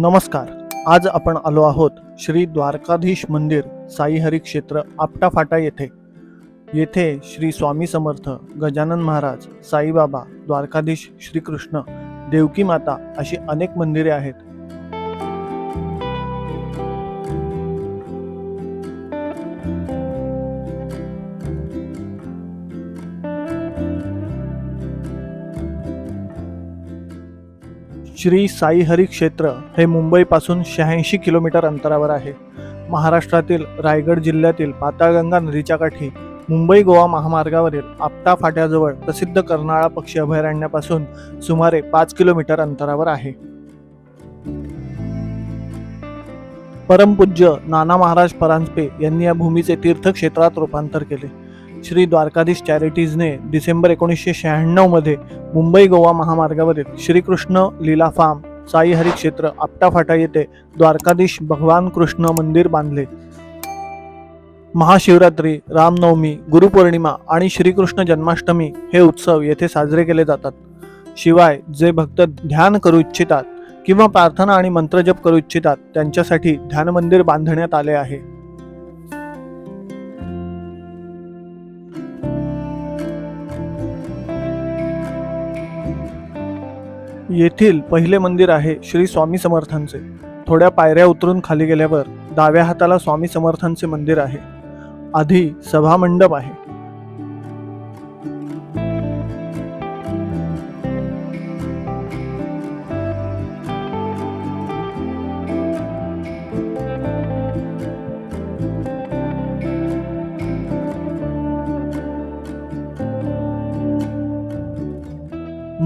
नमस्कार. आज आपण आलो आहोत श्री द्वारकाधीश मंदिर साईहरी क्षेत्र आपटाफाटा येथे. येथे श्री स्वामी समर्थ गजानन महाराज साईबाबा द्वारकाधीश श्रीकृष्ण देवकी माता अशी अनेक मंदिरे आहेत. श्री साई हरी क्षेत्र हे मुंबईपासून शहाऐंशी किलोमीटर अंतरावर आहे. महाराष्ट्रातील रायगड जिल्ह्यातील पाताळगंगा नदीच्या काठी मुंबई गोवा महामार्गावरील आपटा फाट्याजवळ प्रसिद्ध कर्नाळा पक्षी अभयारण्यापासून सुमारे पाच किलोमीटर अंतरावर आहे. परमपूज्य नाना महाराज परांजपे यांनी या भूमीचे तीर्थक्षेत्रात रूपांतर केले. श्री द्वारकाधीश चॅरिटीजने डिसेंबर एकोणीसशे शहाण्णवमध्ये मुंबई गोवा महामार्गावरील श्रीकृष्ण लीला फार्म साई हरी क्षेत्र आपटाफाटा येथे द्वारकाधीश भगवान कृष्ण मंदिर बांधले. महाशिवरात्री रामनवमी गुरुपौर्णिमा आणि श्रीकृष्ण जन्माष्टमी हे उत्सव येथे साजरे केले जातात. शिवाय जे भक्त ध्यान करू इच्छितात किंवा प्रार्थना आणि मंत्रजप करू इच्छितात त्यांच्यासाठी ध्यान मंदिर बांधण्यात आले आहे. येथील पहिले मंदिर आहे श्री स्वामी समर्थांचे. थोड्या पायऱ्या उतरून खाली गेल्यावर डाव्या हाताला स्वामी समर्थांचे मंदिर आहे. आधी सभामंडप आहे.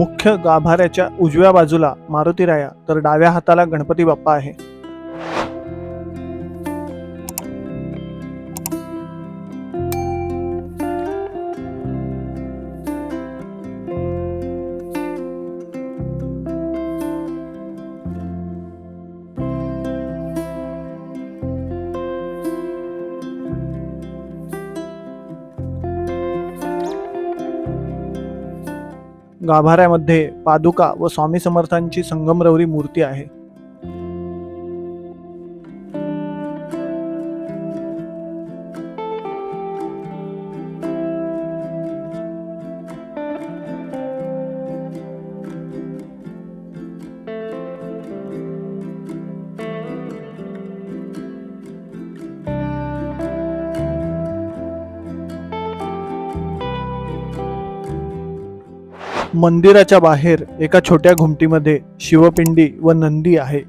मुख्य गाभाऱ्याच्या उजव्या बाजूला मारुतीराया तर डाव्या हाताला गणपती बाप्पा आहे. गाभाऱ्यामध्ये पादुका व स्वामी समर्थांची संगमरवरी मूर्ती आहे. मंदिराच्या बाहेर एका छोट्या घुमटीमध्ये शिवपिंडी व नंदी आहे.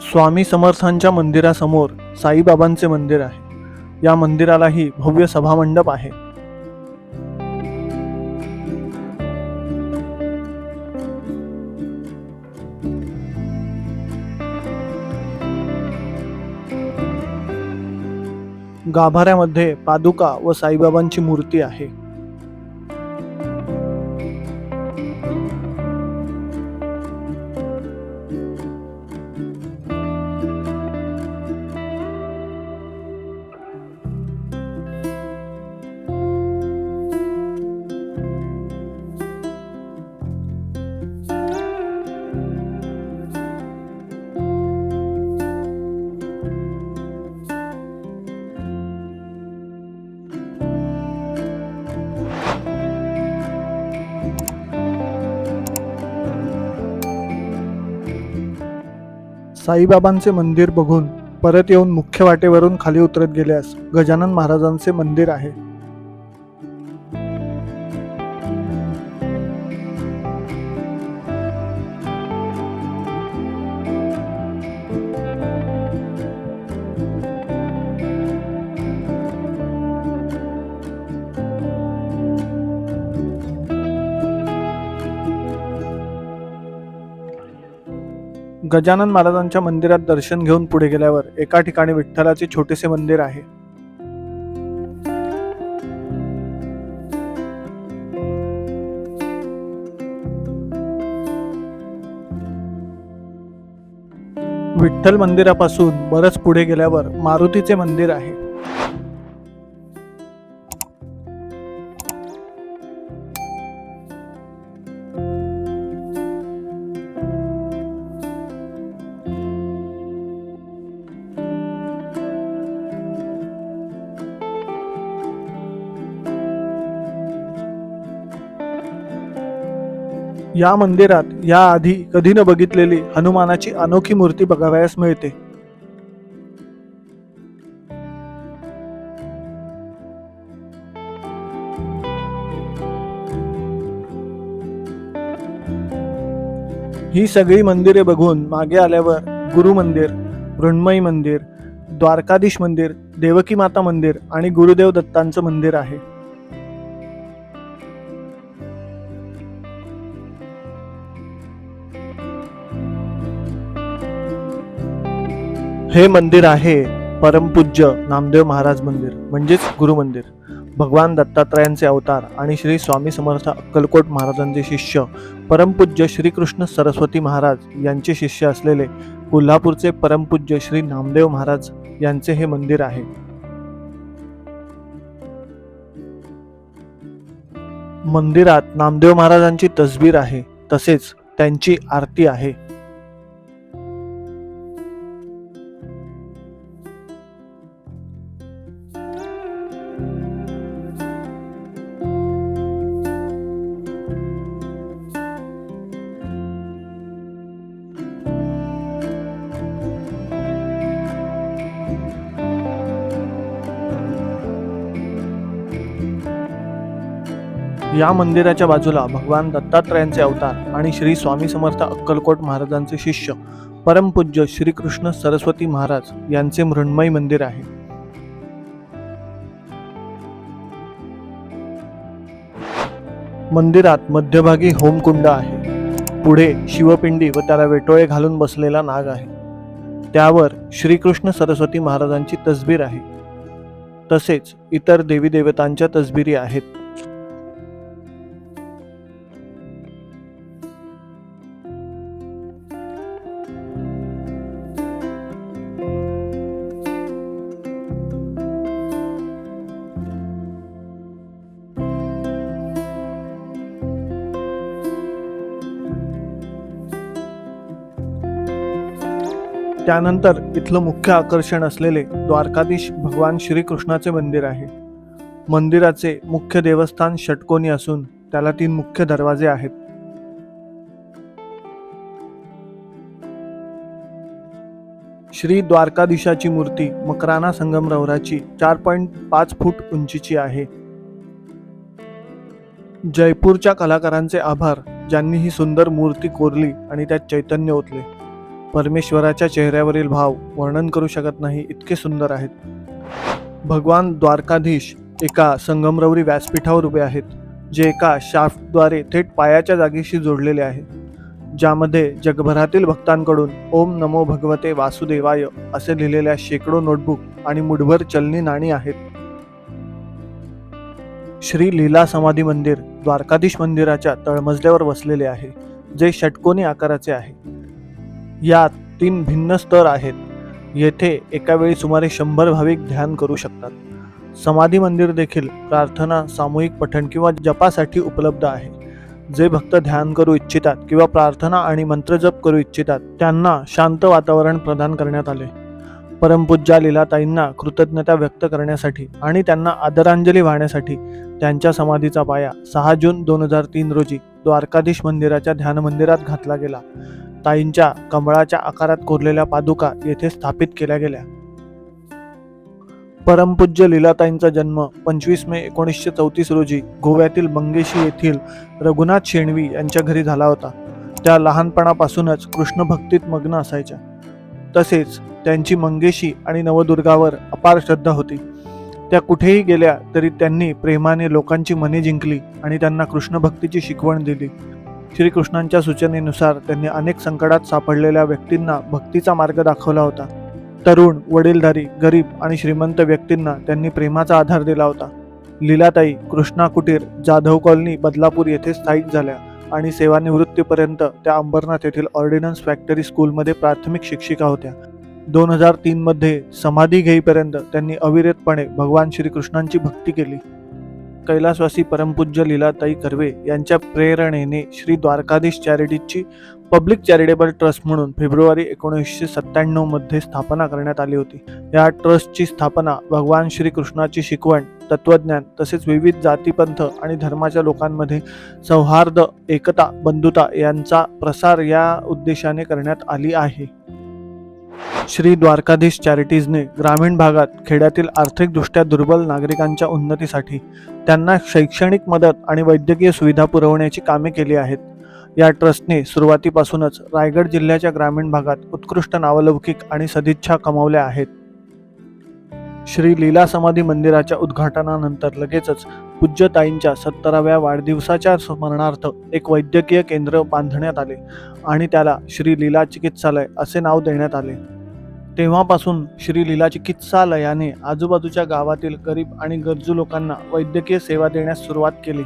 स्वामी समर्थांच्या मंदिरासमोर साईबाबांचे मंदिर आहे. या मंदिरालाही भव्य सभामंडप आहे. गाभाऱ्यामध्ये पादुका व साईबाबांची मूर्ती आहे. साईबाबांचे मंदिर बघून परत येऊन मुख्य वाटेवरून खाली उतरत गेल्यास गजानन महाराजांचे मंदिर आहे. गजानन महाराजांच्या मंदिरात दर्शन घेऊन पुढे गेल्यावर एका ठिकाणी विठ्ठलाचे छोटेसे मंदिर आहे. विठ्ठल मंदिरापासून बरंच पुढे गेल्यावर मारुतीचे मंदिर आहे. या मंदिरात या आधी कधी न बघितलेली हनुमानाची अनोखी मूर्ती बघावयास मिळते. ही सगळी मंदिरे बघून मागे आल्यावर गुरु मंदिर मृण्मयी मंदिर द्वारकाधीश मंदिर देवकी माता मंदिर आणि गुरुदेव दत्तांचं मंदिर आहे. हे मंदिर आहे परमपूज्य नामदेव महाराज मंदिर म्हणजेच गुरु मंदिर. भगवान दत्तात्रयांचे अवतार आणि श्री स्वामी समर्थ अक्कलकोट महाराजांचे शिष्य परमपूज्य श्रीकृष्ण सरस्वती महाराज यांचे शिष्य असलेले कोल्हापूरचे परमपूज्य श्री नामदेव महाराज यांचे हे मंदिर आहे. मंदिरात नामदेव महाराजांची तसबीर आहे तसेच त्यांची आरती आहे. या मंदिराच्या बाजूला भगवान दत्तात्रयांचे अवतार आणि श्री स्वामी समर्थ अक्कलकोट महाराजांचे शिष्य परमपूज्य श्रीकृष्ण सरस्वती महाराज यांचे मृण्मयी मंदिर आहे. मंदिरात मध्यभागी होमकुंड आहे. पुढे शिवपिंडी व त्याला वेटोळे घालून बसलेला नाग आहे. त्यावर श्रीकृष्ण सरस्वती महाराजांची तसबीर आहे. तसेच इतर देवी देवतांच्या तसबिरी आहेत. त्यानंतर इथलं मुख्य आकर्षण असलेले द्वारकाधीश भगवान श्रीकृष्णाचे मंदिर आहे. मंदिराचे मुख्य देवस्थान षटकोनी असून त्याला तीन मुख्य दरवाजे आहेत. श्री द्वारकाधीशाची मूर्ती मकराना संगमरवराची चार पॉईंट पाच फूट उंचीची आहे. जयपूरच्या कलाकारांचे आभार ज्यांनी ही सुंदर मूर्ती कोरली आणि त्यात चैतन्य ओतले. परमेश्वराच्या चेहऱ्यावरील भाव वर्णन करू शकत नाही इतके सुंदर आहेत. भगवान द्वारकाधीश एका संगमरवरी व्यासपीठावर उभे आहेत जे एका शाफ्टद्वारे थेट पायाच्या जागेशी जोडलेले आहे ज्यामध्ये जगभरातील भक्तांकडून ओम नमो भगवते वासुदेवाय असे लिहिलेल्या शेकडो नोटबुक आणि मुठभर चलनी नाणी आहेत. श्री लीला समाधी मंदिर द्वारकाधीश मंदिराच्या तळमजल्यावर वसलेले आहे जे षटकोनी आकाराचे आहे. यात तीन भिन्न स्तर आहेत. येथे एकावेळी सुमारे शंभर भाविक ध्यान करू शकतात. समाधी मंदिर देखील प्रार्थना सामूहिक पठण किंवा जपासाठी उपलब्ध आहे. जे भक्त ध्यान करू इच्छितात किंवा प्रार्थना आणि मंत्रजप करू इच्छितात त्यांना शांत वातावरण प्रदान करण्यात आले. परमपूज्या लीलाताईंना कृतज्ञता व्यक्त करण्यासाठी आणि त्यांना आदरांजली वाहण्यासाठी त्यांच्या समाधीचा पाया सहा जून दोन हजार तीन रोजी द्वारकाधीश मंदिराच्या ध्यान मंदिरात घातला गेला. ताईंच्या कमळाच्या आकारात कोरलेल्या पादुका येथे स्थापित केल्या गेल्या. परमपूज्य लीलाताईंचा जन्म पंचवीस मे एकोणीसशे चौतीस रोजी गोव्यातील मंगेशी येथील रघुनाथ शेणवी यांच्या घरी झाला होता. त्या लहानपणापासूनच कृष्ण भक्तीत मग्न असायच्या. तसेच त्यांची मंगेशी आणि नवदुर्गावर अपार श्रद्धा होती. त्या कुठेही गेल्या तरी त्यांनी प्रेमाने लोकांची मने जिंकली आणि त्यांना कृष्णभक्तीची शिकवण दिली. श्रीकृष्णांच्या सूचनेनुसार त्यांनी अनेक संकटात सापडलेल्या व्यक्तींना भक्तीचा मार्ग दाखवला होता. तरुण वडीलधारी गरीब आणि श्रीमंत व्यक्तींना त्यांनी प्रेमाचा आधार दिला होता. लीलाताई कृष्णा कुटीर जाधव कॉलनी बदलापूर येथे स्थायिक झाल्या आणि सेवानिवृत्तीपर्यंत त्या अंबरनाथ येथील ऑर्डिनन्स फॅक्टरी स्कूलमध्ये प्राथमिक शिक्षिका होत्या. दोन हजार तीनमध्ये समाधी घेईपर्यंत त्यांनी अविरतपणे भगवान श्रीकृष्णांची भक्ती केली. कैलासवासी परमपूज्य लीलाताई कर्वे यांच्या प्रेरणेने श्री द्वारकाधीश चॅरिटीजची पब्लिक चॅरिटेबल ट्रस्ट म्हणून फेब्रुवारी एकोणीसशे सत्त्याण्णवमध्ये स्थापना करण्यात आली होती. या ट्रस्टची स्थापना भगवान श्रीकृष्णाची शिकवण तत्वज्ञान तसेच विविध जातीपंथ आणि धर्माच्या लोकांमध्ये सौहार्द एकता बंधुता यांचा प्रसार या उद्देशाने करण्यात आली आहे. श्री द्वारकाधीश चॅरिटीजने ग्रामीण भागात खेड्यातील आर्थिकदृष्ट्या दुर्बल नागरिकांच्या उन्नतीसाठी त्यांना शैक्षणिक मदत आणि वैद्यकीय सुविधा पुरवण्याची कामे केली आहेत. या ट्रस्टने सुरुवातीपासूनच रायगड जिल्ह्याच्या ग्रामीण भागात उत्कृष्ट नावलौकिक आणि सदिच्छा कमावल्या आहेत. श्री लीला समाधी मंदिराच्या उद्घाटनानंतर लगेचच पूज्यताईंच्या सत्तराव्या वाढदिवसाच्या स्मरणार्थ एक वैद्यकीय केंद्र बांधण्यात आले आणि त्याला श्री लीला चिकित्सालय असे नाव देण्यात आले. तेव्हापासून श्री लीला चिकित्सालयाने आजूबाजूच्या गावातील गरीब आणि गरजू लोकांना वैद्यकीय सेवा देण्यास सुरुवात केली.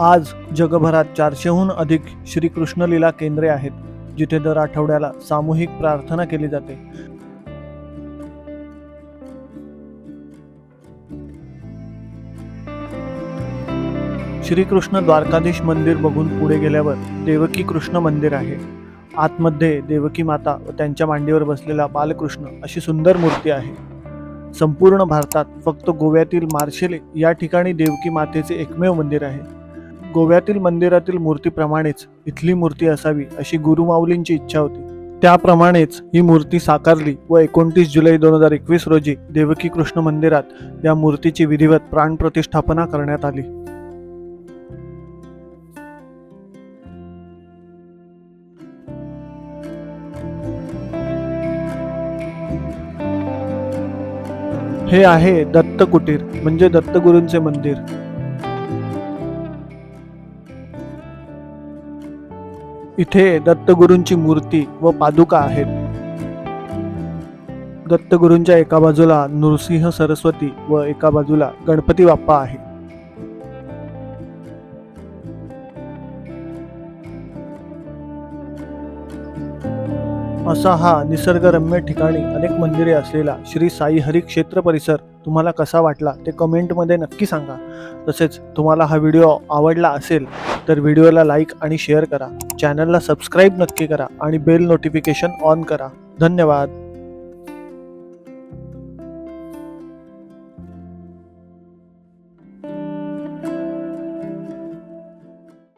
आज जगभरात चारशेहून अधिक श्री केंद्रे आहेत जिथे दर आठवड्याला सामूहिक प्रार्थना केली जाते. श्रीकृष्ण द्वारकाधीश मंदिर बघून पुढे गेल्यावर देवकी कृष्ण मंदिर आहे. आतमध्ये देवकी माता व त्यांच्या मांडीवर बसलेला बालकृष्ण अशी सुंदर मूर्ती आहे. संपूर्ण भारतात फक्त गोव्यातील मार्शेले या ठिकाणी देवकी मातेचे एकमेव मंदिर आहे. गोव्यातील मंदिरातील मूर्तीप्रमाणेच इथली मूर्ती असावी अशी गुरुमाऊलींची इच्छा होती. त्याप्रमाणेच ही मूर्ती साकारली व एकोणतीस जुलै दोन हजार एकवीस रोजी देवकी कृष्ण मंदिरात या मूर्तीची विधिवत प्राणप्रतिष्ठापना करण्यात आली. हे आहे दत्त कुटीर म्हणजे दत्तगुरूंचे मंदिर. इथे दत्तगुरूंची मूर्ती व पादुका आहेत. दत्तगुरूंच्या एका बाजूला नृसिंह सरस्वती व एका बाजूला गणपती बाप्पा आहे असा हा निसर्गरम्य ठिकाणी अनेक मंदिरे असलेला श्री साई हरी क्षेत्र परिसर तुम्हाला कसा वाटला ते कमेंटमध्ये नक्की सांगा. तसेच तुम्हाला हा व्हिडिओ आवडला असेल तर व्हिडिओला लाईक आणि शेअर करा. चॅनलला सबस्क्राईब नक्की करा आणि बेल नोटिफिकेशन ऑन करा. धन्यवाद.